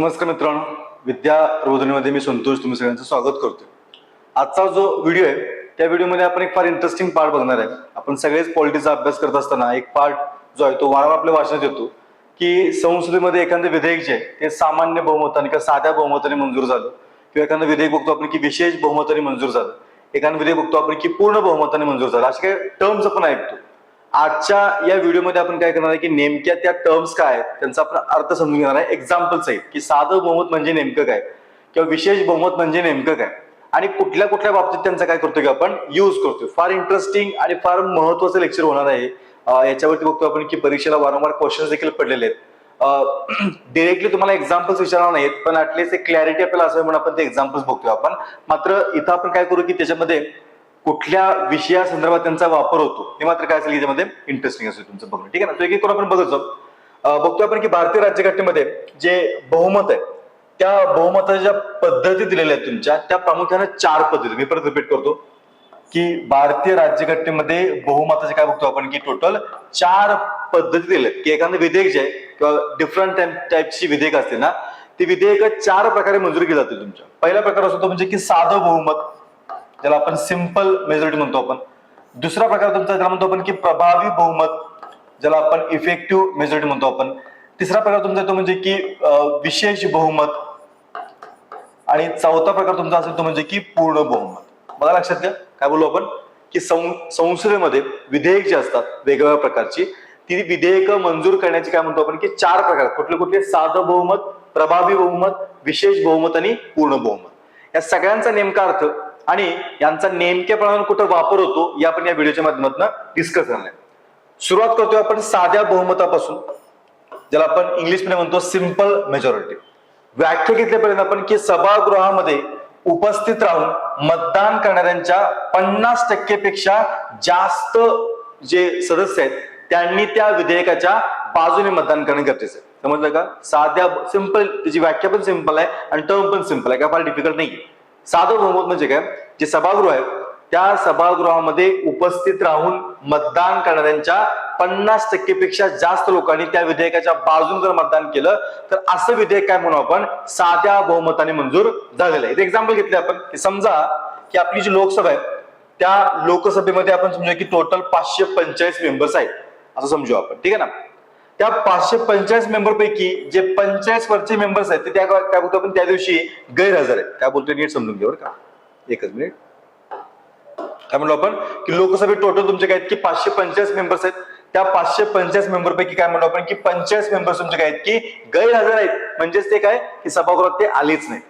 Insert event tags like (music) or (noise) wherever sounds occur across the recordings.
नमस्कार मित्रांनो विद्या प्रबोधनीमध्ये मी संतोष तुम्ही सगळ्यांचं स्वागत करतोय. आजचा जो व्हिडिओ आहे त्या व्हिडिओमध्ये आपण एक फार इंटरेस्टिंग पार्ट बघणार आहे. आपण सगळेच पॉलिटिक्सचा अभ्यास करत असताना एक पार्ट जो आहे तो वारंवार आपल्या वाचनात येतो की संसदेमध्ये एखादं विधेयक जे आहे ते सामान्य बहुमताने किंवा साध्या बहुमताने मंजूर झालं. किंवा एखादं विधेयक बघतो आपण की विशेष बहुमताने मंजूर झालं. एखादं विधेयक बघतो आपण की पूर्ण बहुमताने मंजूर झालं. असे काही टर्म्स आपण ऐकतो. आजच्या या व्हिडिओमध्ये आपण काय करणार आहे की नेमक्या त्या टर्म्स काय आहेत त्यांचा आपण अर्थ समजून घेणार आहे. एक्झाम्पल्स आहेत की साधं बहुमत म्हणजे नेमकं काय? किंवा विशेष बहुमत म्हणजे नेमकं काय? आणि कुठल्या कुठल्या बाबतीत त्यांचा काय करतो की आपण यूज करतो फार इंटरेस्टिंग आणि फार महत्वाचं लेक्चर होणार आहे. याच्यावरती बघतो आपण की परीक्षेला वारंवार क्वेश्चन देखील पडलेले आहेत. डिरेक्टली (clears throat) तुम्हाला एक्झाम्पल्स विचारणार नाहीत पण ऍटलीस्ट एक क्लॅरिटी आपल्याला असावी म्हणून आपण ते एक्झाम्पल्स बघतोय आपण. मात्र इथं आपण काय करू की त्याच्यामध्ये कुठल्या विषयासंदर्भात त्यांचा वापर होतो हे मात्र काय असेल याच्यामध्ये इंटरेस्टिंग असेल तुमचं बघणं. ठीक आहे ना? तो एक एक करून आपण बघत जाऊ. बघतो आपण की भारतीय राज्यघटनेमध्ये जे बहुमत आहे त्या बहुमताच्या ज्या पद्धती दिलेल्या आहेत तुमच्या. त्या प्रामुख्याने चार पद्धती. मी परत रिपीट करतो की भारतीय राज्यघटनेमध्ये बहुमताचे काय बघतो आपण की टोटल चार पद्धती दिल्या आहेत. की एखादं विधेयक जे आहे किंवा डिफरंट टाईपची विधेयक असते ना ती विधेयक चार प्रकारे मंजूर केली जाते तुमच्या. पहिला प्रकार असतो म्हणजे की साधं बहुमत. ज्याला आपण सिंपल मेजॉरिटी म्हणतो आपण. दुसरा प्रकार तुमचा ज्याला म्हणतो आपण की प्रभावी बहुमत ज्याला आपण इफेक्टिव्ह मेजॉरिटी म्हणतो आपण. तिसरा प्रकार तुमचा तो म्हणजे की विशेष बहुमत. आणि चौथा प्रकार तुमचा असेल तो म्हणजे की पूर्ण बहुमत. बघा लक्षात घ्या काय बोलू आपण? की संसदेमध्ये विधेयक जे असतात वेगवेगळ्या प्रकारची ती विधेयक मंजूर करण्याची काय म्हणतो आपण? की चार प्रकार आहेत. कुठले कुठले? साधं बहुमत प्रभावी बहुमत विशेष बहुमत आणि पूर्ण बहुमत. या सगळ्यांचा नेमका अर्थ आणि यांचा नेमक्याप्रमाणे कुठं वापर होतो या आपण या व्हिडिओच्या माध्यमातून डिस्कस करणार सुरुवात करतोय आपण साध्या बहुमतापासून ज्याला आपण इंग्लिशमध्ये म्हणतो सिंपल मेजॉरिटी व्याख्या घेतल्यापर्यंत आपण की सभागृहामध्ये उपस्थित राहून मतदान करणाऱ्यांच्या पन्नास टक्केपेक्षा जास्त जे सदस्य आहेत त्यांनी त्या विधेयकाच्या बाजूने मतदान करणे गरजेचं आहे. समजलं का? साध्या सिंपल त्याची व्याख्या पण सिंपल आहे आणि टर्म पण सिंपल आहे काय फार डिफिकल्ट नाही साधं बहुमत म्हणजे काय? जे सभागृह आहे त्या सभागृहामध्ये उपस्थित राहून मतदान करणाऱ्यांच्या पन्नास टक्केपेक्षा जास्त लोकांनी त्या विधेयकाच्या बाजून जर मतदान केलं तर असं विधेयक काय म्हणू आपण? साध्या बहुमताने मंजूर झालेलं आहे. एक्झाम्पल घेतले आपण की समजा की आपली जी लोकसभा आहे त्या लोकसभेमध्ये आपण समजूया की टोटल पाचशे पंचेचाळीस मेंबर्स आहेत. असं समजू आपण ठीक आहे ना? त्या पाचशे पंचेचाळीस मेंबर पैकी जे पंचेचाळीस वरचे मेंबर्स आहेत ते त्या काय बोलतो आपण? त्या दिवशी गैरहजर आहेत. काय बोलतोय नीट समजून घेऊ का. एकच मिनिट. काय म्हणलो आपण? की लोकसभेत टोटल तुमचे काय आहेत की पाचशे पंचेचाळीस मेंबर्स आहेत. त्या पाचशे पंचाळीस मेंबर पैकी काय म्हणलो आपण? की पंचेचाळीस मेंबर्स तुमचे काय आहेत की गैरहजर आहेत. म्हणजेच ते काय? की सभागृहात ते आलेच नाही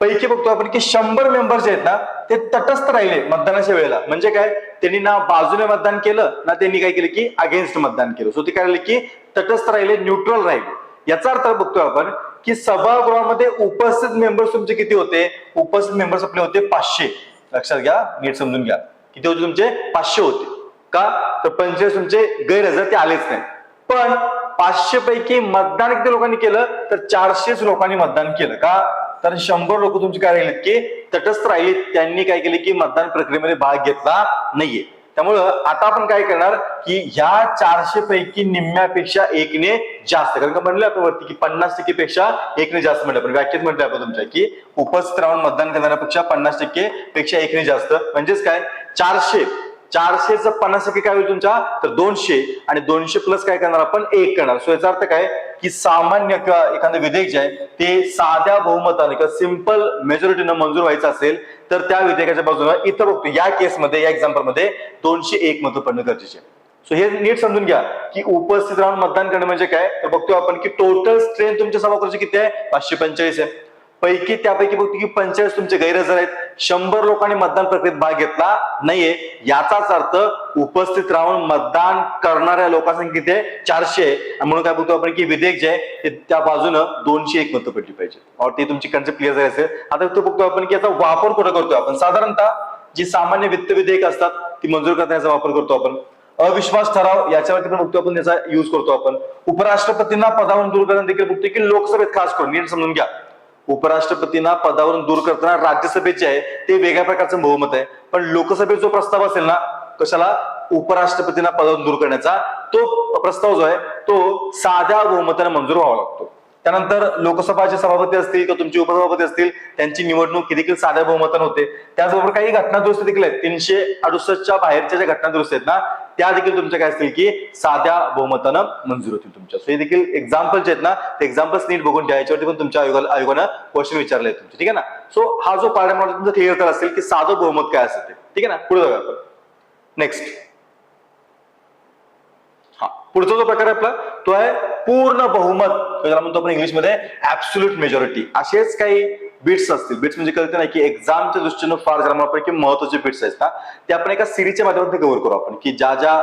पैकी बघतो आपण की शंभर मेंबर जे आहेत ना ते तटस्थ राहिले मतदानाच्या वेळेला. म्हणजे काय? त्यांनी ना बाजूने मतदान केलं ना त्यांनी काय केलं की अगेन्स्ट मतदान केलं. सो ते काय की तटस्थ राहिले न्यूट्रल राहिले. याचा अर्थ बघतोय आपण की सभागृहामध्ये उपस्थित मेंबर्स तुमचे किती होते? उपस्थित मेंबर्स आपले होते पाचशे. लक्षात घ्या नीट समजून घ्या. किती होते तुमचे? पाचशे होते. का? तर पंचवीस तुमचे गैरहजर ते आलेच नाही पण पाचशे पैकी मतदान किती लोकांनी केलं? तर चारशेच लोकांनी मतदान केलं. का? कारण शंभर लोक तुमचे काय राहिलेत की तटस्थ राहिलेत. त्यांनी काय केले की मतदान प्रक्रियेमध्ये भाग घेतला नाहीये. त्यामुळं आता आपण काय करणार की ह्या चारशे पैकी निम्म्यापेक्षा एकने जास्त. कारण का म्हणलं आपण वरती की पन्नास टक्के पेक्षा एकने जास्त म्हटलं आपण व्याख्येत म्हटलं आपण तुमच्या की उपस्थित राहून मतदान करणाऱ्यापेक्षा पन्नास टक्के पेक्षा एकने जास्त. म्हणजेच काय? चारशे. चारशेच पन्नास टक्के काय होईल तुमच्या? तर दोनशे. आणि दोनशे प्लस काय करणार आपण? एक करणार. सो याचा अर्थ काय? की सामान्य एखादं विधेयक जे आहे ते साध्या बहुमताने किंवा सिंपल मेजॉरिटीनं मंजूर व्हायचं असेल तर त्या विधेयकाच्या बाजूला इतर बघतो या केसमध्ये या एक्झाम्पलमध्ये दोनशे एक मतं पडणं गरजेचे आहे. सो हे नीट समजून घ्या की उपस्थित राहून मतदान करणं म्हणजे काय? तर बघतो आपण की टोटल स्ट्रेंथ तुमच्या सभागृहाची किती आहे? पाचशे पंचेचाळीस आहे. पैकी त्यापैकी बघतो की पंचेचाळीस तुमचे गैरहजर आहेत. शंभर लोकांनी मतदान प्रक्रियेत भाग घेतला नाहीये. याचाच अर्थ उपस्थित राहून मतदान करणाऱ्या लोकांसंख्या किती आहे. चारशे आणि म्हणून काय बघतो आपण की विधेयक जे आहे ते त्या बाजूनं दोनशे एक मतं पडली पाहिजे और ते तुमची कन्सेप्ट क्लिअर झाली असेल. आता तो बघतो आपण की याचा वापर कुठं करतो आपण? साधारणतः जी सामान्य वित्त विधेयक असतात ती मंजूर करण्याचा वापर करतो आपण. अविश्वास ठराव याच्यावरती पण बघतो आपण त्याचा युज करतो आपण. उपराष्ट्रपतींना पदावरून दूर करणं देखील बघतो की लोकसभेत खास करून नीट समजून घ्या. उपराष्ट्रपतींना पदावरून दूर करताना राज्यसभेचे आहे ते वेगळ्या प्रकारचं बहुमत आहे. पण लोकसभेत जो प्रस्ताव असेल ना कशाला? उपराष्ट्रपतींना पदावरून दूर करण्याचा. तो प्रस्ताव जो आहे तो साध्या बहुमताने मंजूर व्हावा लागतो. त्यानंतर लोकसभाचे सभापती असतील किंवा तुमचे उपसभापती असतील त्यांची निवडणूक ही देखील साध्या बहुमतानं होते. त्याचबरोबर काही घटना दुरुस्ती देखील आहेत. तीनशे अडुसष्टच्या बाहेरच्या ज्या घटना दुरुस्त आहेत ना त्या देखील तुमच्या काय असतील की साध्या बहुमतानं मंजूर होतील तुमच्या. सो हे देखील एक्झाम्पल्स आहेत ना ते एक्झाम्पल्स नीट बघून घ्या याच्यावरती पण तुमच्या आयोगाला आयोगानं क्वेश्चन विचारले आहेत तुमचे. ठीक आहे ना? सो हा जो पार्ट आहे तुमचं क्लिअर तर असेल की साधं बहुमत काय असेल ते. ठीक आहे ना? पुढे जाऊया आपण. नेक्स्ट हा पुढचा जो प्रकार आहे आपला तो आहे पूर्ण बहुमत. ज्याला म्हणतो आपण इंग्लिशमध्ये ऍब्सोल्यूट मेजॉरिटी असेच काही बिट्स असतील. बिट्स म्हणजे कळते नाही की एक्झामच्या दृष्टीनं फार ज्याला आपण की महत्त्वाचे बिट्स आहेत ना ते आपण एका सिरीजच्या माध्यमातून कव्हर करू आपण. की ज्या ज्या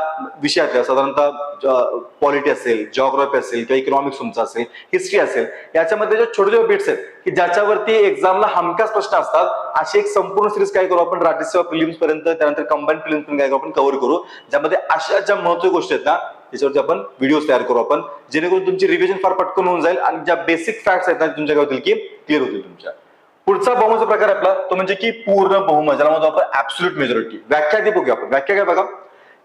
विषयातल्या साधारणतः पॉलिटी असेल जॉग्राफी असेल किंवा इकॉनॉमिक्स तुमचा असेल हिस्ट्री असेल याच्यामध्ये जे छोटे छोटे बिट्स आहेत की ज्याच्यावरती एक्झामला हमखास प्रश्न असतात अशी एक संपूर्ण सिरीज काय करू आपण? राज्यसेवा प्रिलिम्स पर्यंत त्यानंतर कंबाईन प्रिलिम्स पर्यंत काय करू आपण? कव्हर करू. ज्यामध्ये अशा ज्या महत्त्वाच्या गोष्टी आहेत ना त्याच्यावरती आपण व्हिडिओ तयार करू आपण. जेणेकरून तुमची रिव्हिजन फार पटकन होऊन जाईल आणि ज्या बेसिक फॅक्ट्स आहेत ना तुमच्या काय होतील की क्लिअर होतील तुमच्या. पुढचा बहुमतचा प्रकार आपला तो म्हणजे की पूर्ण बहुमत ज्याला म्हणतो आपण ऍब्सोल्यूट मेजॉरिटी व्याख्या ती बघूया आपण. व्याख्या काय बघा?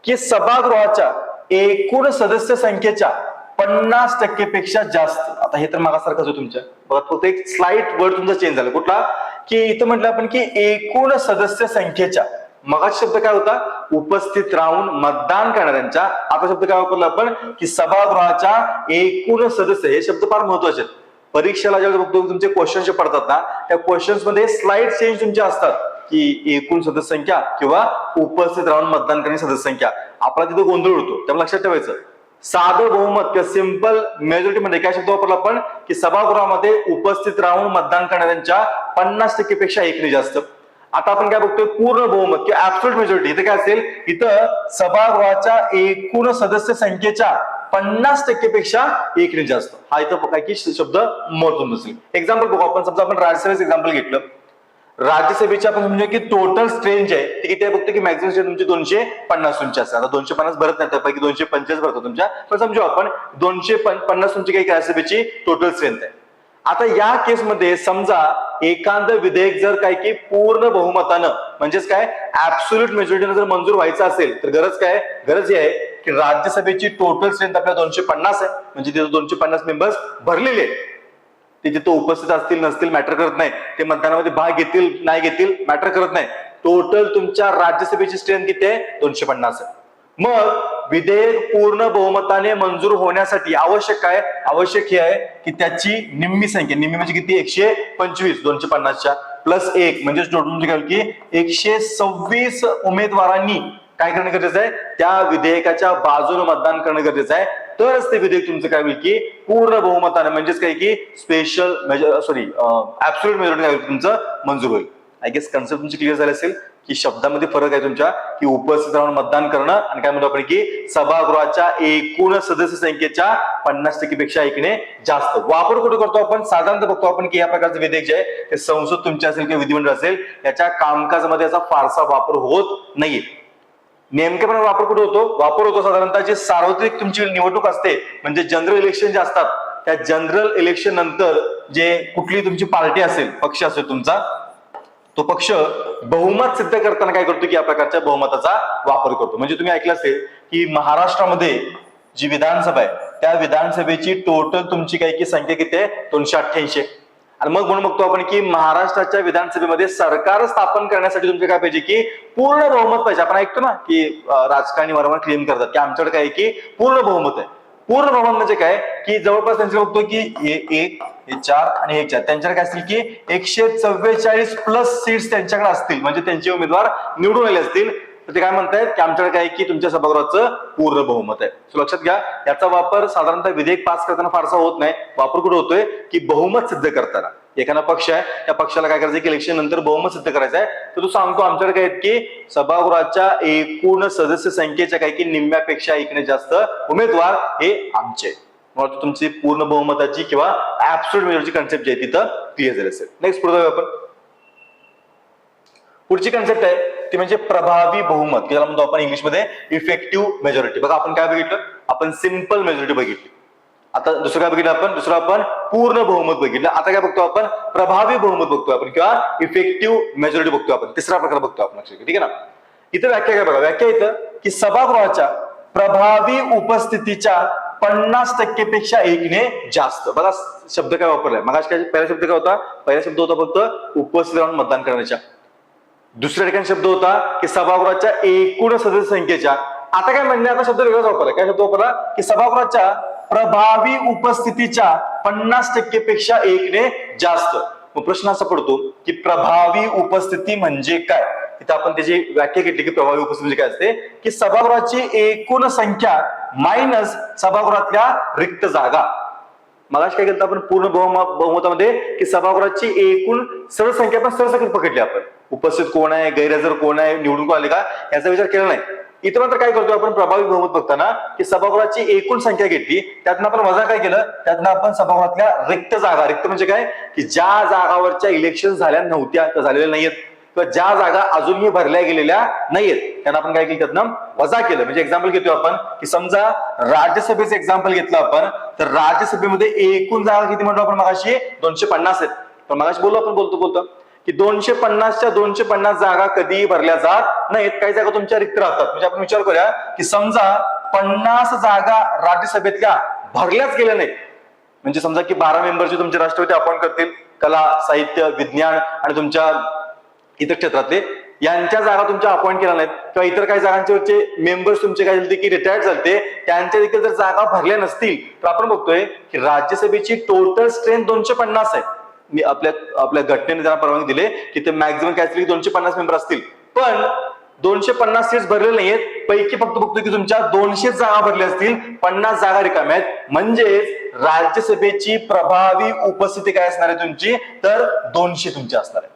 की सभागृहाच्या एकूण सदस्य संख्येच्या पन्नास टक्केपेक्षा जास्त. आता हे तर मागासारखंच तुमच्या. बघा फक्त एक स्लाइट वर्ड तुमचा चेंज झाला. कुठला? की इथं म्हटलं आपण की एकूण सदस्य संख्येच्या मगाचा शब्द काय होता? उपस्थित राहून मतदान करणाऱ्यांच्या. आता शब्द काय वापरला आपण? की सभागृहाच्या एकूण सदस्य हे शब्द फार महत्त्वाचे आहेत. परीक्षेला ज्यावेळेस बघतो तुमचे क्वेश्चन जे पडतात ना त्या क्वेश्चन्समध्ये स्लाइड चेंज तुमचे असतात. की एकूण सदस्य संख्या किंवा उपस्थित राहून मतदान करणारी सदस्य संख्या. आपला तिथे गोंधळ होतो त्यामुळे लक्षात ठेवायचं. साधं बहुमत किंवा सिंपल मेजॉरिटी मध्ये काय शब्द वापरला आपण? की सभागृहामध्ये उपस्थित राहून मतदान करणाऱ्यांच्या पन्नास टक्के पेक्षा एकने जास्त. आता आपण काय बघतोय पूर्ण बहुमत किंवा ऍब्सोल्युट मेजॉरिटी इथे काय असेल इथं सभागृहाच्या एकूण सदस्य संख्येच्या पन्नास टक्केपेक्षा एकने जास्त. हा इथं काय की शब्द महत्त्व नसेल एक्झाम्पल बघू आपण समजा आपण राज्यसभेचं एक्झाम्पल घेतलं. राज्यसभेची आपण म्हणजे की टोटल स्ट्रेंज आहे. ते किती आहे बघतो की मॅक्झिमम स्ट्रेंज तुमची दोनशे पन्नास तुमची असते. आता दोनशे पन्नास भरत नाही त्यापैकी दोनशे पंचेचाळीस भरतो तुमच्या. पण समजू आपण दोनशे पन्नास तुमची काही राज्यसभेची टोटल स्ट्रेंथ आहे. आता या केसमध्ये समजा एखादं विधेयक जर काय की पूर्ण बहुमतानं म्हणजेच काय ऍब्सोल्यूट मेजॉरिटीनं जर मंजूर व्हायचं असेल तर गरज काय गरज ही आहे की राज्यसभेची टोटल स्ट्रेंथ आपल्या दोनशे पन्नास आहे. म्हणजे तिथे दोनशे पन्नास मेंबर्स भरलेले आहेत. ते जिथे उपस्थित असतील नसतील मॅटर करत नाही. ते मतदानामध्ये भाग घेतील नाही घेतील मॅटर करत नाही. टोटल तुमच्या राज्यसभेची स्ट्रेंथ किती आहे? दोनशे पन्नास आहे. मग विधेयक पूर्ण बहुमताने मंजूर होण्यासाठी आवश्यक काय? आवश्यक हे आहे की त्याची निम्मी संख्या निम्मी म्हणजे किती? एकशे पंचवीस दोनशे पन्नासच्या. प्लस एक म्हणजे टोटल म्हणजे काय होईल की एकशे सव्वीस उमेदवारांनी काय करणं गरजेचं आहे? त्या विधेयकाच्या बाजूने मतदान करणं गरजेचं आहे. तरच ते विधेयक तुमचं काय होईल की पूर्ण बहुमताने म्हणजेच काय की special major sorry absolute majority काय होईल तुमचं? मंजूर होईल. आय गेस कन्सेप्ट तुमची क्लिअर झाली असेल. की शब्दामध्ये फरक आहे तुमच्या की उपस्थित राहून मतदान करणं आणि काय म्हणतो आपण की सभागृहाच्या एकूण सदस्य संख्येच्या पन्नास टक्केपेक्षा ऐकणे जास्त. वापर कुठे करतो आपण? साधारणतः बघतो आपण की या प्रकारचं विधेयक जे आहे ते संसद तुमच्या असेल किंवा विधिमंडळ असेल याच्या कामकाजामध्ये याचा फारसा वापर होत नाहीये. नेमकेपणे वापर कुठे होतो? वापर होतो साधारणतः जे सार्वत्रिक तुमची निवडणूक असते म्हणजे जनरल इलेक्शन जे असतात त्या जनरल इलेक्शन नंतर जे कुठली तुमची पार्टी असेल पक्ष असेल तुमचा तो पक्ष बहुमत सिद्ध करताना काय करतो की या प्रकारच्या बहुमताचा वापर करतो. म्हणजे तुम्ही ऐकलं असेल की महाराष्ट्रामध्ये जी विधानसभा आहे त्या विधानसभेची टोटल तुमची काय की संख्या किती आहे? दोनशे अठ्ठ्याऐंशी आणि मग म्हणून बघतो आपण की महाराष्ट्राच्या विधानसभेमध्ये सरकार स्थापन करण्यासाठी तुमचे काय पाहिजे की पूर्ण बहुमत पाहिजे. आपण ऐकतो ना की राजकारणी वारंवार क्लेम करतात की आमच्याकडे काय आहे की पूर्ण बहुमत आहे. पूर्ण प्रमाण म्हणजे काय? की जवळपास त्यांचं बघतो की एक हे चार आणि हे चार. त्यांच्याकडे काय असतील की एकशे चव्वेचाळीस प्लस सीट्स त्यांच्याकडे असतील. म्हणजे त्यांचे उमेदवार निवडून आले असतील. तर ते काय म्हणतायत की आमच्याकडे काय आहे की तुमच्या सभागृहाचं पूर्ण बहुमत आहे. सो लक्षात घ्या याचा वापर साधारणतः विधेयक पास करताना फारसा होत नाही. वापर कुठे होतोय? की बहुमत सिद्ध करताना. एखादा पक्ष आहे त्या पक्षाला काय करायचं? की इलेक्शन नंतर बहुमत सिद्ध करायचं आहे. तर तू सांगतो आमच्याकडे काय आहेत की सभागृहाच्या एकूण सदस्य संख्येच्या काय की निम्म्यापेक्षा इकडे जास्त उमेदवार हे आमचे. तुमची पूर्ण बहुमताची किंवा ऍब्सोल्यूट मेजॉरिटी कन्सेप्ट जी आहे तिथं क्लिअर झाली असेल. नेक्स्ट पुढे जाऊया आपण. पुढची कन्सेप्ट आहे ती म्हणजे प्रभावी बहुमत. की ज्याला म्हणतो आपण इंग्लिशमध्ये इफेक्टिव्ह मेजॉरिटी बघा आपण काय बघितलं? आपण सिंपल मेजॉरिटी बघितली. आता दुसरं काय बघितलं आपण? दुसरं आपण पूर्ण बहुमत बघितलं. आता काय बघतो आपण? प्रभावी बहुमत बघतो आपण किंवा इफेक्टिव्ह मेजॉरिटी बघतो आपण. तिसरा प्रकार बघतो आपण ठीक आहे ना? इथं व्याख्या काय बघा? व्याख्या इथं की सभागृहाच्या प्रभावी उपस्थितीच्या पन्नास टक्के पेक्षा एकने जास्त. बघा शब्द काय वापरलाय? मग काय पहिला शब्द काय होता? पहिला शब्द होता फक्त उपस्थित राहून मतदान करण्याच्या दुसऱ्या ठिकाणी शब्द होता की सभागृहाच्या एकूण सदस्य संख्येच्या. आता काय म्हणणे? आता शब्द वेगळाच वापरला काय शब्द वापरला? की सभागृहाच्या प्रभावी उपस्थितीच्या पन्नास टक्के पेक्षा एकने जास्त. मग प्रश्न असा पडतो की प्रभावी उपस्थिती म्हणजे काय? तिथे आपण त्याची व्याख्या घेतली की प्रभावी उपस्थिती म्हणजे काय असते? की सभागृहाची एकूण संख्या मायनस सभागृहातल्या रिक्त जागा. मला काय केलं आपण? पूर्ण बहुमतामध्ये की सभागृहाची एकूण सरसंख्या पण सरसकट पकडली आपण. उपस्थित कोण आहे? गैरहजर कोण आहे? निवडून आले का? याचा विचार केला नाही. इथं मात्र काय करतो आपण प्रभावी बहुमत बघताना की सभागृहाची एकूण संख्या घेतली त्यातनं आपण वजा काय केलं? त्यातनं आपण सभागृहातल्या रिक्त जागा रिक्त म्हणजे काय? की ज्या जागावरच्या इलेक्शन झाल्या नव्हत्या तर झालेल्या नाहीयेत. किंवा ज्या जागा अजूनही भरल्या गेलेल्या नाहीयेत. त्यांना आपण काय केलं त्यातनं? वजा केलं. म्हणजे एक्झाम्पल घेतो आपण की समजा राज्यसभेचं एक्झाम्पल घेतलं आपण तर राज्यसभेमध्ये एकूण जागा किती म्हणतो आपण मगाशी? दोनशे पन्नास आहेत. पण मगाशी बोललो आपण बोलतो बोलतो. की दोनशे पन्नासच्या दोनशे पन्नास जागा कधीही भरल्या जात नाहीत. काही जागा तुमच्या रिक्त राहतात. म्हणजे आपण विचार करूया की समजा पन्नास जागा राज्यसभेतल्या भरल्याच गेल्या नाहीत. म्हणजे समजा की बारा मेंबरचे तुमचे राष्ट्रपती अपॉइंट करतील कला साहित्य विज्ञान आणि तुमच्या इतर क्षेत्रातले यांच्या जागा तुमच्या अपॉइंट केल्या नाहीत. किंवा इतर काही जागांचे मेंबर्स तुमचे काय झाले की रिटायर्ड झाले त्यांच्या देखील जर जागा भरल्या नसतील तर आपण बघतोय की राज्यसभेची टोटल स्ट्रेंथ दोनशे पन्नास आहे. आपल्या आपल्या घटनेने त्यांना परवानगी दिले की ते मॅक्झिमम काय असतील दोनशे पन्नास मेंबर असतील. पण दोनशे पन्नास सीट्स भरलेले नाहीयेत. पैकी फक्त बघतो की तुमच्या दोनशे जागा भरल्या असतील. पन्नास जागा रिकाम्या आहेत. म्हणजेच राज्यसभेची प्रभावी उपस्थिती काय असणार आहे तुमची? तर दोनशे तुमची असणार आहे.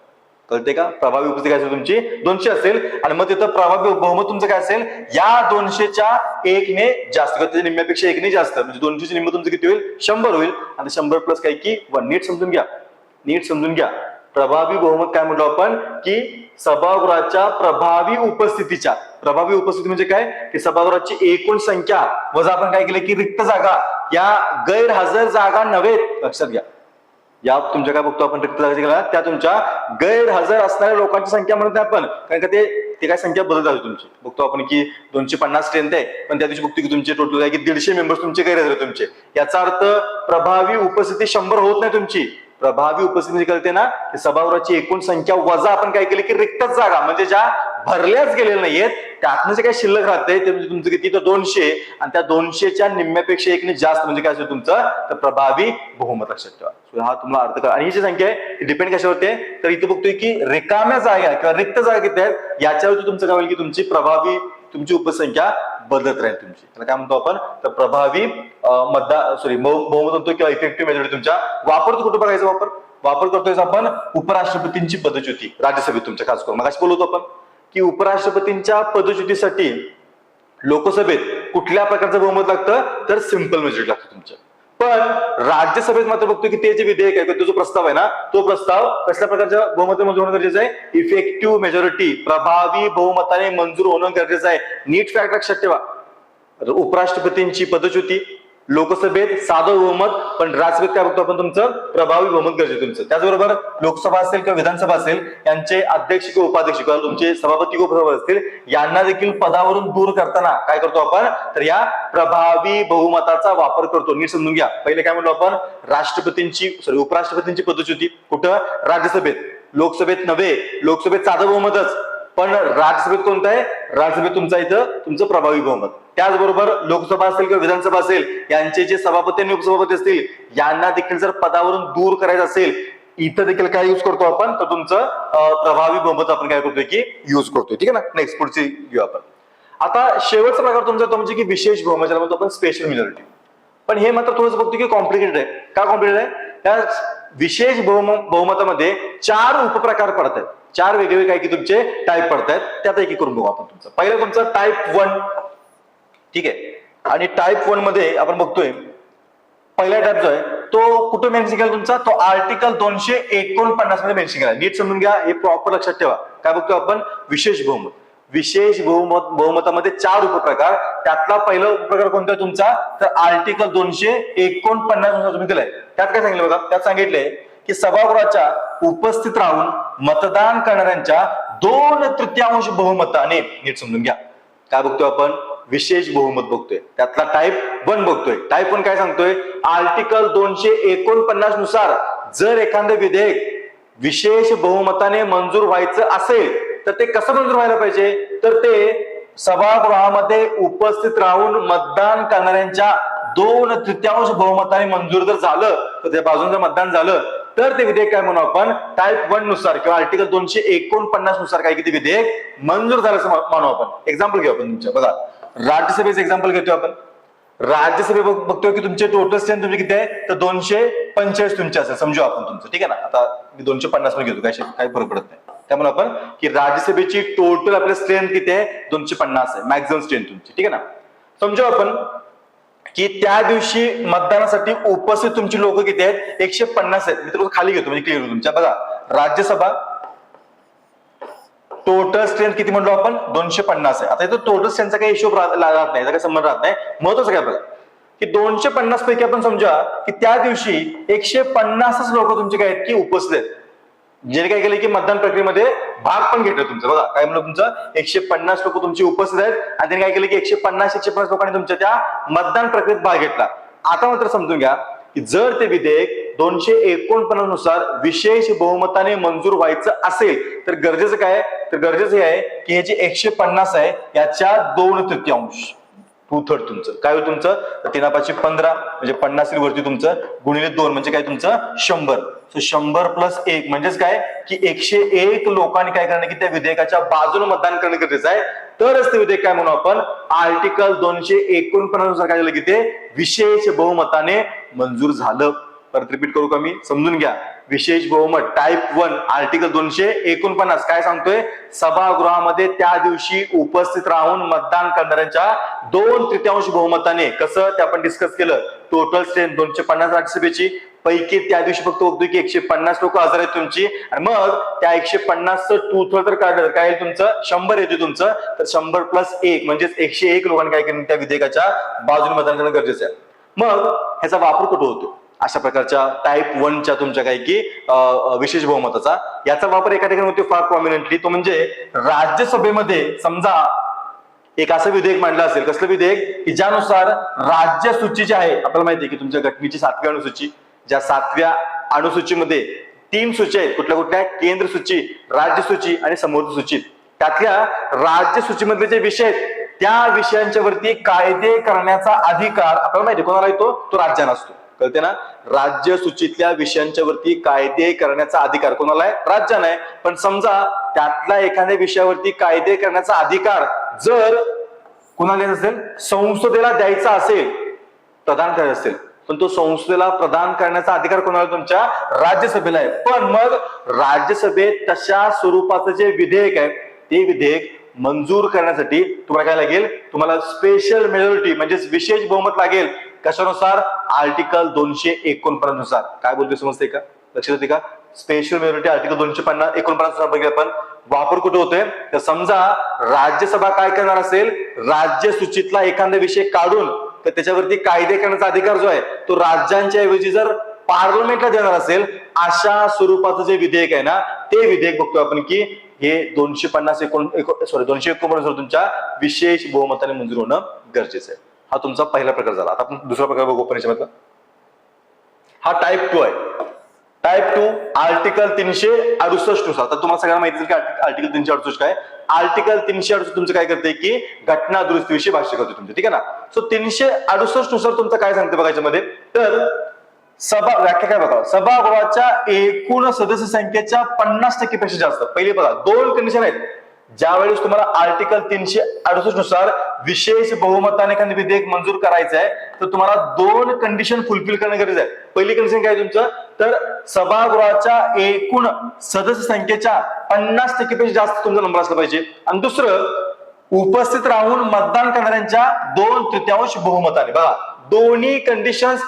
कळते का? प्रभावी उपस्थिती काय असेल तुमची? दोनशे असेल. आणि मग तिथं प्रभावी बहुमत तुमचं काय असेल? या दोनशेच्या एकने जास्त. त्याच्या निम्म्यापेक्षा एकने जास्त. म्हणजे दोनशेचे निम्म तुमचं किती होईल? शंभर होईल. आणि शंभर प्लस काय की वन नीट समजून घ्या. नीट समजून घ्या. प्रभावी बहुमत काय म्हणतो आपण? की सभागृहाच्या प्रभावी उपस्थितीच्या. प्रभावी उपस्थिती म्हणजे काय? की सभागृहाची एकूण संख्या वजा आपण काय केलं? की रिक्त जागा. या गैरहजर जागा नव्हे लक्षात घ्या. या तुमच्या काय बघतो आपण? रिक्त जागा त्या तुमच्या गैरहजर असणाऱ्या लोकांची संख्या म्हणत नाही आपण. कारण का ते ते काय संख्या बदलत झाली तुमची. बघतो आपण की दोनशे पन्नास स्ट्रेंथ आहे. पण त्या दिवशी बघतो की तुमचे टोटल आहे की दीडशे मेंबर्स तुमचे गैरहजर आहे तुमचे. याचा अर्थ प्रभावी उपस्थिती शंभर होत नाही तुमची. प्रभावी उपस्थिती कळते ना सभागृहाची एकूण संख्या वजा आपण काय केली की रिक्तच जागा. म्हणजे ज्या भरल्याच गेलेल्या नाहीयेत त्यातनं जे काही शिल्लक राहते ते म्हणजे तुमचं किती? तर दोनशे. आणि त्या दोनशेच्या निम्म्यापेक्षा एकने जास्त म्हणजे काय असेल तुमचं? तर प्रभावी बहुमत लक्षात ठेवा. हा तुम्हाला अर्थ करा आणि ही जी संख्या आहे डिपेंड कशावरती होते? तर इथे बघतोय की रिकाम्या जागा किंवा रिक्त जागा किती आहेत? याच्यावरती तुमचं काय होईल की तुमची प्रभावी तुमची उपसंख्या बदलत राहील तुमची. त्याला काय म्हणतो आपण? तर प्रभावी मतदार सॉरी बहुमत किंवा इफेक्टिव्ह मेजॉरिटी तुमच्या. वापरतो कुठं बघायचा वापर? वापर करतोय आपण उपराष्ट्रपतींची पदच्युती राज्यसभेत तुमच्या खास करून. मग बोलतो आपण की उपराष्ट्रपतींच्या पदच्युतीसाठी लोकसभेत कुठल्या प्रकारचं बहुमत लागतं? तर सिंपल मेजॉरिटी लागतं तुमच्या पण राज्यसभेत मात्र बघतो की ते जे विधेयक आहे तो जो प्रस्ताव आहे ना तो प्रस्ताव कसल्या प्रकारच्या बहुमताने मंजूर होणं गरजेचं आहे? इफेक्टिव्ह मेजॉरिटी प्रभावी बहुमताने मंजूर होणं गरजेचं आहे. नीट फॅक्ट लक्षात ठेवा. उपराष्ट्रपतींची पदच्युती लोकसभेत साधं बहुमत पण राजकीय काय बघतो आपण तुमचं? प्रभावी बहुमत गरजेचं तुमचं. त्याचबरोबर लोकसभा असेल किंवा विधानसभा असेल यांचे अध्यक्ष किंवा उपाध्यक्ष किंवा तुमचे सभापती किंवा उपसभापती असतील यांना देखील पदावरून दूर करताना काय करतो आपण? तर या प्रभावी बहुमताचा वापर करतो. नीट समजून घ्या. पहिले काय म्हणलो आपण? राष्ट्रपतींची सॉरी उपराष्ट्रपतींची पदच्युती कुठं? राज्यसभेत. लोकसभेत नव्हे. लोकसभेत साधं बहुमतच. पण राज्यसभेत कोणतं आहे? राज्यसभेत तुमचा इथं तुमचं प्रभावी बहुमत. त्याचबरोबर लोकसभा असेल किंवा विधानसभा असेल यांचे जे सभापती आणि उपसभापती असतील यांना देखील जर पदावरून दूर करायचं असेल इथं देखील काय युज करतो आपण? तर तुमचं प्रभावी बहुमत आपण काय करतोय की युज करतोय. ठीक आहे ना? नेक्स्ट पुढची घेऊ आपण. आता शेवटचा प्रकार तुमचा तो म्हणजे की विशेष बहुमत ज्याला म्हणतो आपण स्पेशल मिनॉरिटी पण हे मात्र थोडंसं बघतो की कॉम्प्लिकेटेड आहे. का कॉम्प्लिकेटेड आहे? त्या विशेष बहुमतामध्ये चार उपप्रकार पडतात चार वेगवेगळे काय की तुमचे टाईप पडतायत. त्यापैकी त्यात एक करून बघू आपण तुमचं. पहिलं तुमचं टाईप वन ठीक आहे? आणि टाईप वनमध्ये आपण बघतोय पहिला टाईप जो आहे तो कुठं मेन्शन केला तुमचा? तो आर्टिकल दोनशे एकोणपन्नासमध्ये मेन्शन केला नीट समजून घ्या हे प्रॉपर लक्षात ठेवा. काय बघतो आपण? विशेष बहुमत. विशेष बहुमत बहुमतामध्ये चार उपप्रकार. त्यातला पहिला उपप्रकार कोणता आहे तुमचा? तर आर्टिकल दोनशे एकोणपन्नास तुम्ही दिलाय. त्यात काय सांगितलं बघा? त्यात सांगितले की सभागृहाच्या उपस्थित राहून मतदान करणाऱ्यांच्या दोन तृतीयांश बहुमताने नीट समजून घ्या. काय बघतो आपण? विशेष बहुमत बघतोय. त्यातला टाईप वन बघतोय. टाईप वन काय सांगतोय? आर्टिकल दोनशे एकोणपन्नासनुसार जर एखादं विधेयक विशेष बहुमताने मंजूर व्हायचं असेल तर ते कसं मंजूर व्हायला पाहिजे? तर ते सभागृहामध्ये उपस्थित राहून मतदान करणाऱ्यांच्या दोन तृतीयांश बहुमताने मंजूर जर झालं तर त्या बाजून जर मतदान झालं तर ते विधेयक काय म्हणू आपण? टाईप वननुसार किंवा आर्टिकल दोनशे एकोणपन्नासनुसार काय किती विधेयक मंजूर झालं असं मानू आपण. एक्झाम्पल घेऊ आपण तुमच्या. बघा. राज्यसभेचं एक्झाम्पल घेतो आपण. राज्यसभे बघ- बघतोय की तुमचे टोटल स्ट्रेंथ तुमचे किती आहे? तर दोनशे पंचेचाळीस तुमचे असेल. समजू आपण तुमचं. ठीक आहे ना? आता मी दोनशे पन्नास पण घेतो. काय काही फरक पडत नाही. त्यामुळे आपण की राज्यसभेची टोटल आपली स्ट्रेंथ किती आहे? दोनशे पन्नास आहे. मॅक्झिमम स्ट्रेंथ तुमची. ठीक आहे ना? समजू आपण की त्या दिवशी मतदानासाठी उपस्थित तुमची लोक किती आहेत? एकशे पन्नास आहेत. मी तुम्हाला खाली घेतो. म्हणजे क्लिअर तुमच्या. बघा राज्यसभा टोटल स्ट्रेंथ किती म्हणलो आपण? दोनशे पन्नास आहे. आता इथं टोटल स्ट्रेंथचा काही हिशोब राहत नाही काही संबंध राहत नाही. महत्वाचं काय बघा? की दोनशे पन्नास पैकी आपण समजा की त्या दिवशी एकशे पन्नासच लोक तुमचे काय आहेत की उपस्थित आहेत. ज्याने काय केलं की मतदान प्रक्रियेमध्ये भाग पण घेतला तुमचं. बघा काय म्हणलं तुमचं? एकशे पन्नास लोक तुमची उपस्थित आहेत आणि त्यांनी काय केलं की एकशे पन्नास एकशे पन्नास लोकांनी तुमच्या त्या मतदान प्रक्रियेत भाग घेतला. आता मात्र समजून घ्या की जर ते विधेयक दोनशे एकोणपन्नासनुसार विशेष बहुमताने मंजूर व्हायचं असेल तर गरजेचं काय तर गरजेचं हे आहे की हे जे एकशे पन्नास आहे याच्या दोन तृतीयांश. टू थर्ड तुमचं. काय होईल तुमचं? तर तीन पाचशे पंधरा म्हणजे पन्नास वरती तुमचं. गुणिले दोन म्हणजे काय तुमचं? शंभर. सो शंभर प्लस एक म्हणजेच काय? की एकशे एक लोकांनी काय करणं की त्या विधेयकाच्या बाजूने मतदान करणं गरजेचं आहे. तरच ते विधेयक काय म्हणू आपण? आर्टिकल दोनशे एकोणपन्नासनुसार काय झालं की ते विशेष बहुमताने मंजूर झालं. परत रिपीट करू का मी? समजून घ्या. विशेष बहुमत टाईप वन आर्टिकल दोनशे एकोणपन्नास. काय सांगतोय? सभागृहामध्ये त्या दिवशी उपस्थित राहून मतदान करणाऱ्यांच्या दोन तृतीयांश बहुमताने कसं? ते आपण डिस्कस केलं. टोटल स्ट्रेंथ दोनशे पन्नास राज्यसभेची पैकी त्या दिवशी फक्त बघतो की एकशे पन्नास लोक हजर आहेत तुमची. आणि मग त्या एकशे पन्नास टू थर्ड तर काढलं काय तुमचं? शंभर येते तुमचं. तर शंभर प्लस एक म्हणजेच एकशे एक लोकांनी काय केलं त्या विधेयकाच्या बाजूने मतदान करणं गरजेचं आहे. मग ह्याचा वापर कुठं होतो? अशा प्रकारच्या टाईप वनच्या तुमच्या काही की विशेष बहुमताचा. याचा वापर एका ठिकाणी होतो फार प्रॉमिनंटली तो म्हणजे राज्यसभेमध्ये समजा एक असं विधेयक मांडलं असेल कसलं विधेयक? की ज्यानुसार राज्य सूची जी आहे आपल्याला माहिती आहे की तुमच्या घटनेची सातवी अनुसूची ज्या सातव्या अनुसूचीमध्ये तीन सूची आहेत कुठल्या कुठल्या केंद्र सूची राज्य सूची आणि समृद्ध सूची. त्यातल्या राज्य सूचीमधले जे विषय आहेत त्या विषयांच्या वरती कायदे करण्याचा अधिकार आपल्याला माहिती कोणाला येतो? तो राज्यांना असतो. कळते ना? राज्य सूचीतल्या विषयांच्या वरती कायदे करण्याचा अधिकार कोणाला आहे? राज्यांना आहे. पण समजा त्यातल्या एखाद्या विषयावरती कायदे करण्याचा अधिकार जर कुणाला असेल? संसदेला द्यायचा असेल प्रदान करायचं असेल? पण तो संसदेला प्रदान करण्याचा अधिकार कोणाला तुमच्या राज्यसभेला आहे. पण मग राज्यसभेत तशा स्वरूपाचं जे विधेयक आहे ते विधेयक मंजूर करण्यासाठी तुम्हाला काय लागेल? तुम्हाला स्पेशल मेजॉरिटी म्हणजेच विशेष बहुमत लागेल. कशानुसार? आर्टिकल दोनशे एकोणपन्नासनुसार. काय बोलतोय समजते का? लक्षात येते का? स्पेशल मेजॉरिटी आर्टिकल दोनशे पन्नास एकोणपन्नासनुसार बघितलं आपण. वापर कुठे होतोय? तर समजा राज्यसभा काय करणार असेल? राज्य सूचीतला एखादा विषय काढून तर त्याच्यावरती कायदे करण्याचा अधिकार जो आहे तो राज्यांच्या ऐवजी जर पार्लमेंटला देणार असेल अशा स्वरूपाचं जे विधेयक आहे ना ते विधेयक बघतो आपण की हे दोनशे पन्नास एकोण सॉरी दोनशे एकोणपन्नास तुमच्या विशेष बहुमताने मंजूर होणं गरजेचं आहे. हा तुमचा पहिला प्रकार झाला. आता आपण दुसरा प्रकार बघू पण हा टाईप टू आहे. टाईप टू आर्टिकल तीनशे अडुसष्टनुसार. तर तुम्हाला सगळ्यांना माहिती की आर्टिकल तीनशे अडुसष्ट काय? आर्टिकल तीनशे अडुसष्ट तुमचं काय करते की घटना दुरुस्तीविषयी भाष्य करते तुमचं ठीक आहे ना? सो तीनशे अडुसष्टनुसार तुमचं काय सांगते बघा याच्यामध्ये? तर सभा व्याख्या काय बघा? सभागृहाच्या एकूण सदस्य संख्येच्या पन्नास टक्के पेक्षा जास्त. पहिले बघा दोन कंडिशन आहेत. ज्यावेळेस तुम्हाला आर्टिकल तीनशे अडुसष्टनुसार विशेष बहुमताने एखादं विधेयक मंजूर करायचं आहे तर तुम्हाला दोन कंडिशन फुलफिल करणं गरजेचं आहे. पहिली कंडिशन काय तुमचं? तर सभागृहाच्या एकूण सदस्य संख्येच्या पन्नास टक्केपेक्षा जास्त तुमचा नंबर असला पाहिजे. आणि दुसरं उपस्थित राहून मतदान करणाऱ्यांच्या दोन तृतीयांश बहुमताने. बघा दोन्ही कंडिशन्स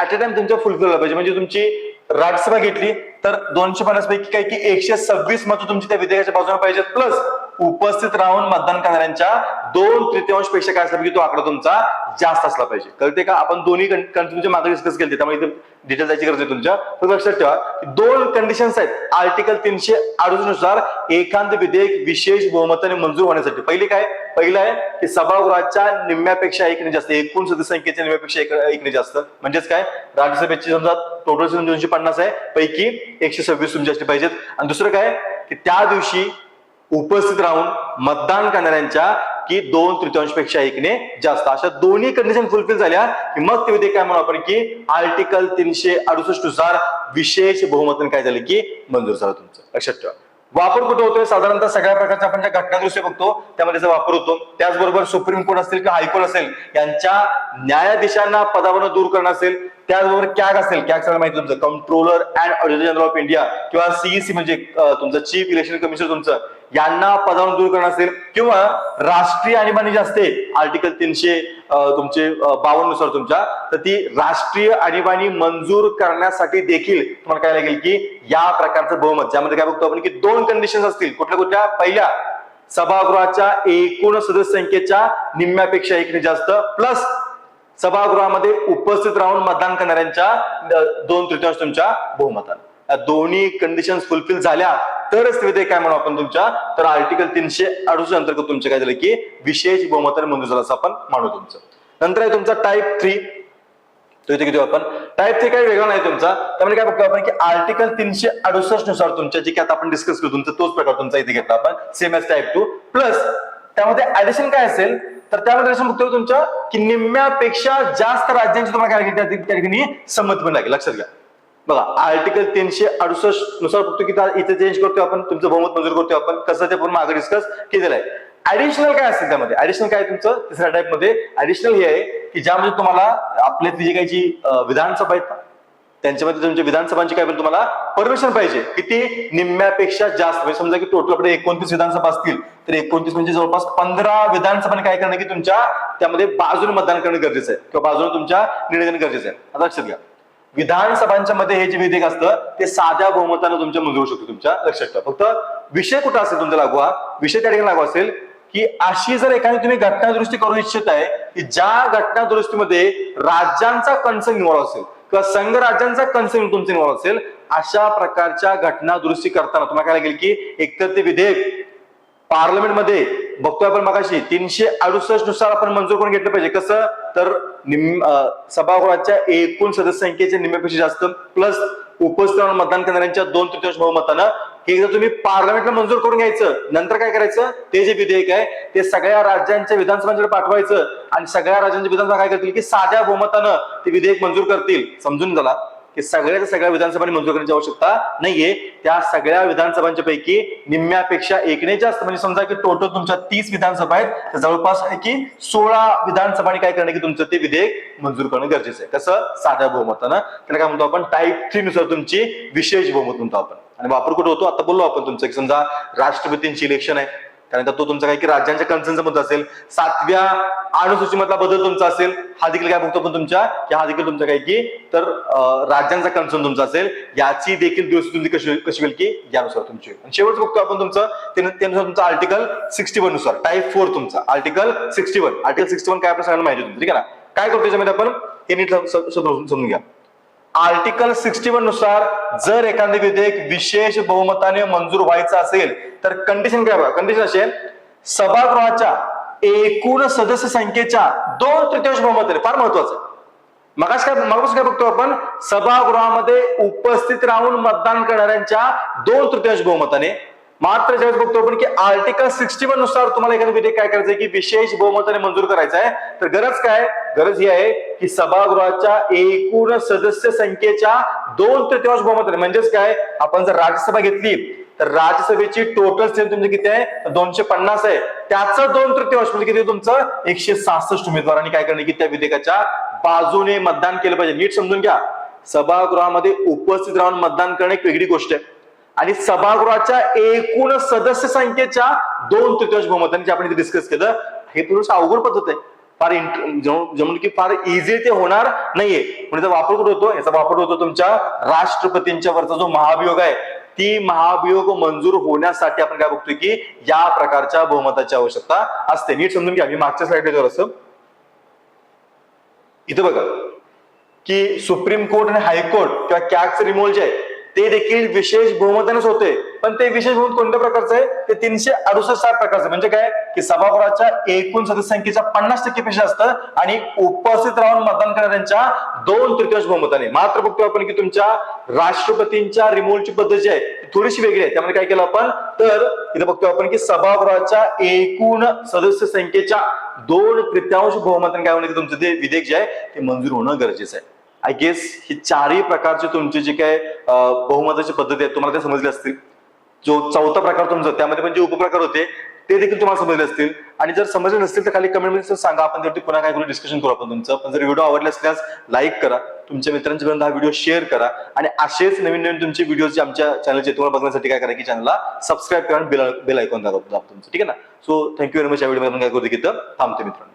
ऍट अ टाइम तुमच्या फुलफिल पाहिजे. म्हणजे तुमची राज्यसभा घेतली तर दोनशे पन्नास पैकी काय की एकशे सव्वीस मतं तुमची त्या विधेयकाच्या बाजूने पाहिजेत. प्लस उपस्थित राहून मतदान करणाऱ्यांच्या दोन तृतीयांशपेक्षा काय असला पाहिजे तो आकडा तुमचा जास्त असला पाहिजे. कळते का? आपण दोन्ही तुमच्या मागे डिस्कस केली त्यामुळे इथे डिटेल जायची गरज आहे तुमच्या. तर लक्षात ठेवा दोन कंडिशन्स आहेत. आर्टिकल तीनशे अडुसष्टनुसार एखादं विधेयक विशेष बहुमताने मंजूर होण्यासाठी. पहिली काय? पहिलं आहे की सभागृहाच्या निम्म्यापेक्षा एकने जास्त एकूण सदस्य संख्येच्या निम्म्यापेक्षा एकने जास्त. म्हणजेच काय? राज्यसभेची समजा टोटल दोनशे पन्नास आहे. पैकी एकशे सव्वीस तुमची असले पाहिजेत. आणि दुसरं काय? की त्या दिवशी उपस्थित राहून मतदान करणाऱ्यांच्या की दोन तृतीयांशपेक्षा एकने जास्त. अशा दोन्ही कंडिशन फुलफिल झाल्या की मग ते विधेयक काय म्हणू आपण की आर्टिकल तीनशे अडुसष्टनुसार विशेष बहुमतन काय झालं की मंजूर झालं तुमचं. लक्षात ठेवा. वापर कुठं होतोय? साधारणतः सगळ्या प्रकारच्या आपण ज्या घटनादृश्य बघतो त्यामध्ये त्याचा वापर होतो त्याचबरोबर सुप्रीम कोर्ट असेल किंवा हायकोर्ट असेल यांच्या न्यायाधीशांना पदावरून दूर करणं असेल त्याचबरोबर कॅग असेल कॅग सगळं माहिती तुमचं controller and auditor general of India किंवा सीईसी म्हणजे तुमचं चीफ इलेक्शन कमिशनर तुमचं यांना पदावरून दूर करणं असेल किंवा राष्ट्रीय आणीबाणी जी असते आर्टिकल तीनशे तुमचे बावन्ननुसार तुमच्या तर ती राष्ट्रीय आणीबाणी मंजूर करण्यासाठी देखील तुम्हाला काय लागेल की या प्रकारचं बहुमत ज्यामध्ये काय बघतो आपण की दोन कंडिशन असतील कुठल्या कुठल्या? पहिल्या सभागृहाच्या एकूण सदस्य संख्येच्या निम्म्यापेक्षा एकने जास्त प्लस सभागृहामध्ये उपस्थित राहून मतदान करणाऱ्यांच्या दोन तृतीयांश तुमच्या बहुमतानं. दोन्ही कंडिशन फुलफिल झाल्या तरच विधेयक काय म्हणू आपण तुमच्या? तर आर्टिकल तीनशे अडुसष्ट अंतर्गत तुमचे काय झालं की विशेष बहुमताने मंजूर झालं असं आपण मानू तुमचं. नंतर आहे तुमचा टाईप थ्री तो इथे किती आपण? टाईप थ्री काही वेगळा नाही तुमचा. त्यामुळे काय बघतो आपण की आर्टिकल तीनशे अडुसष्टनुसार तुमच्या जे काय आता आपण डिस्कस करू तुमचा तोच प्रकार तुमचा इथे घेतला आपण. Same as type two plus त्यामध्ये ऍडिशन काय असेल तर त्यामध्ये ऍडिशन बघतो तुमच्या की निम्म्यापेक्षा जास्त राज्यांची तुम्हाला काय त्या ठिकाणी संमत पण लागेल. लक्षात घ्या. बघा आर्टिकल तीनशे अडुसष्टनुसार बघतो की इथे चेंज करतोय आपण तुमचं बहुमत मंजूर करतोय आपण. कसं ते पूर्ण मागे डिस्कस केलेलं आहे. ऍडिशनल काय असेल त्यामध्ये? ऍडिशनल काय तुमचं? तिसऱ्या टाईपमध्ये. ऍडिशनल हे आहे की ज्यामध्ये तुम्हाला आपल्यातली जी काही जी विधानसभा आहेत ना, त्यांच्यामध्ये तुमच्या विधानसभांची काय तुम्हाला? परमिशन पाहिजे. किती? निम्म्यापेक्षा जास्त. म्हणजे समजा की टोटल आपले एकोणतीस विधानसभा असतील तर एकोणतीस म्हणजे जवळपास पंधरा विधानसभाने काय करणं की तुमच्या त्यामध्ये बाजूने मतदान करणं गरजेचं आहे. किंवा बाजूने तुमच्या निर्णय गरजेचं आहे. आता लक्षात घ्या. विधानसभांच्या मध्ये हे जे विधेयक असतं ते साध्या बहुमतानं तुमच्या मंजूर होऊ शकतो तुमच्या. लक्षात ठेवा. फक्त विषय कुठं असेल तुमचा लागू हा? विषय त्या ठिकाणी लागू असेल की अशी जर एखादी तुम्ही घटना दुरुस्ती करू इच्छित आहे की ज्या घटना दुरुस्तीमध्ये राज्यांचा कन्सर्न इन्व्हॉल्व्ह असेल किंवा संघ राज्यांचा कन्सर्न तुमचा इन्व्हॉल्व्ह असेल अशा प्रकारच्या घटना दुरुस्ती करताना तुम्हाला काय लागेल की एकतर ते विधेयक पार्लमेंटमध्ये बघतोय आपण मगाशी तीनशे अडुसष्टनुसार आपण मंजूर करून घेतलं पाहिजे. कसं? तर निम सभागृहाच्या एकूण सदस्य संख्येच्या निम्म्यापेक्षा जास्त प्लस उपस्थित मतदान करणाऱ्यांच्या दोन तृतीयांश बहुमतानं. हे जर तुम्ही पार्लमेंटला मंजूर करून घ्यायचं. नंतर काय करायचं? ते जे विधेयक आहे ते सगळ्या राज्यांच्या विधानसभांकडे पाठवायचं आणि सगळ्या राज्यांच्या विधानसभा काय करतील की साध्या बहुमतानं ते विधेयक मंजूर करतील. समजून झाला? की सगळ्याच्या सगळ्या विधानसभांनी मंजूर करण्याची आवश्यकता नाहीये. त्या सगळ्या विधानसभांच्या पैकी निम्म्यापेक्षा एकने जास्त म्हणजे समजा की टोटल तुमच्या तीस विधानसभा आहेत जवळपास आहे की सोळा विधानसभांनी काय करणं की तुमचं ते विधेयक मंजूर करणं गरजेचं आहे. कसं साध्या बहुमतानं. त्याला काय म्हणतो आपण? टाईप थ्री नुसार तुमची विशेष बहुमत म्हणतो आपण. आणि वापर कुठे होतो? आता बोललो आपण तुमचं की समजा राष्ट्रपतींची इलेक्शन आहे. त्यानंतर तो तुमचा काय की राज्यांच्या कन्सर्नचा मुद्दा असेल सातव्या अनुसूचीमधला बदल तुमचा असेल हा देखील काय बघतो आपण तुमच्या की हा देखील तुमचा काय की तर राज्यांचा कन्सर्न तुमचा असेल याची देखील दिवस तुमची कशी कशी होईल की यानुसार तुमची आणि शेवट बघतो आपण तुमचं त्यानुसार तुमचा आर्टिकल सिक्स्टी वननुसार टाईप फोर तुमचा article sixty one article sixty one काय आपल्या सगळ्यांना माहिती होती ठीक आहे ना? काय करतो त्याच्यामध्ये आपण? हे नीट समजून समजून घ्या. आर्टिकल सिक्स्टी वननुसार जर एखादे विधेयक विशेष बहुमताने मंजूर व्हायचं असेल तर कंडिशन काय बघा? कंडिशन असेल सभागृहाच्या एकूण सदस्य संख्येच्या दोन तृतीयांश बहुमताने फार महत्वाचं मगाश काय मगापासून काय बघतो आपण? सभागृहामध्ये उपस्थित राहून मतदान करणाऱ्यांच्या दोन तृतीयांश बहुमताने मात्र ज्यावेळेस बघतो आपण की आर्टिकल सिक्स्टी वननुसार तुम्हाला एखादं विधेयक काय करायचंय की विशेष बहुमताने मंजूर करायचं आहे तर गरज काय? गरज ही आहे की सभागृहाच्या एकूण सदस्य संख्येच्या दोन तृतीयांश बहुमताने. म्हणजेच काय? आपण जर राज्यसभा घेतली तर राज्यसभेची टोटल स्ट्रेंथ तुमची किती आहे? दोनशे पन्नास आहे. त्याचं दोन तृतीयांश म्हणजे किती तुमचं? एकशे सहासष्ट उमेदवारांनी काय करणे की त्या विधेयकाच्या बाजूने मतदान केलं पाहिजे. नीट समजून घ्या. सभागृहामध्ये उपस्थित राहून मतदान करणे एक वेगळी गोष्ट आहे. आणि सभागृहाच्या एकूण सदस्य संख्येच्या दोन तृतीयांश बहुमतांची आपण इथे डिस्कस केलं हे थोडस अवघड पद्धत आहे. फार इंट जमून की फार इझी ते होणार नाहीये. पण याचा वापर कुठे होतो? याचा वापर होतो तुमच्या राष्ट्रपतींच्या वरचा जो महाभियोग आहे ती महाभियोग मंजूर होण्यासाठी आपण काय बघतोय की या प्रकारच्या बहुमताची आवश्यकता असते. नीट समजून घ्या. मी मागच्या स्लाइडला असं इथं बघा की सुप्रीम कोर्ट आणि हायकोर्ट किंवा कॅक्स रिमोल जे आहे ते देखील विशेष बहुमतानेच होते. पण ते विशेष बहुमत कोणत्या प्रकारचं आहे? ते तीनशे अडुसष्ट साठ प्रकारचं म्हणजे काय? की सभागृहाच्या एकूण सदस्य पन्नास टक्के पेक्षा असतं आणि उपस्थित राहून मतदान करणाऱ्यांच्या दोन तृतीयांश बहुमताने. मात्र बघतो आपण की तुमच्या राष्ट्रपतींच्या रिमोलची पद्धत जी आहे ती थोडीशी वेगळी आहे. त्यामध्ये काय केलं आपण? तर इथं बघतो आपण की सभागृहाच्या एकूण सदस्य संख्येच्या दोन तृतीयांश बहुमताने काय होणार तुमचं ते विधेयक जे आहे ते मंजूर होणं गरजेचं आहे. आय गेस ही चारही प्रकारचे तुमचे जे काय बहुमताची पद्धती आहेत तुम्हाला ते समजले असतील. जो चौथा प्रकार तुमचा त्यामध्ये पण जे उपप्रकार होते ते देखील तुम्हाला समजले असतील. आणि जर समजले नसतील तर खाली कमेंटमध्ये सांगा. आपण त्यावरती पुन्हा काय करू डिस्कशन करू आपण तुमचं. पण जर व्हिडिओ आवडले असल्यास लाईक करा. तुमच्या मित्रांच्या पर्यंत हा व्हिडिओ शेअर करा. आणि असेच नवीन नवीन तुमचे व्हिडिओ जे आमच्या चॅनलचे तुम्हाला बघण्यासाठी काय करा की चॅनलला सबस्क्राईब करा आणि बेल बेल ऐकून दाखवतो तुमचं. ठीक आहे ना? So thank you very much या व्हिडिओ काय करू तिथं थांबतो थांबते मित्रांनो.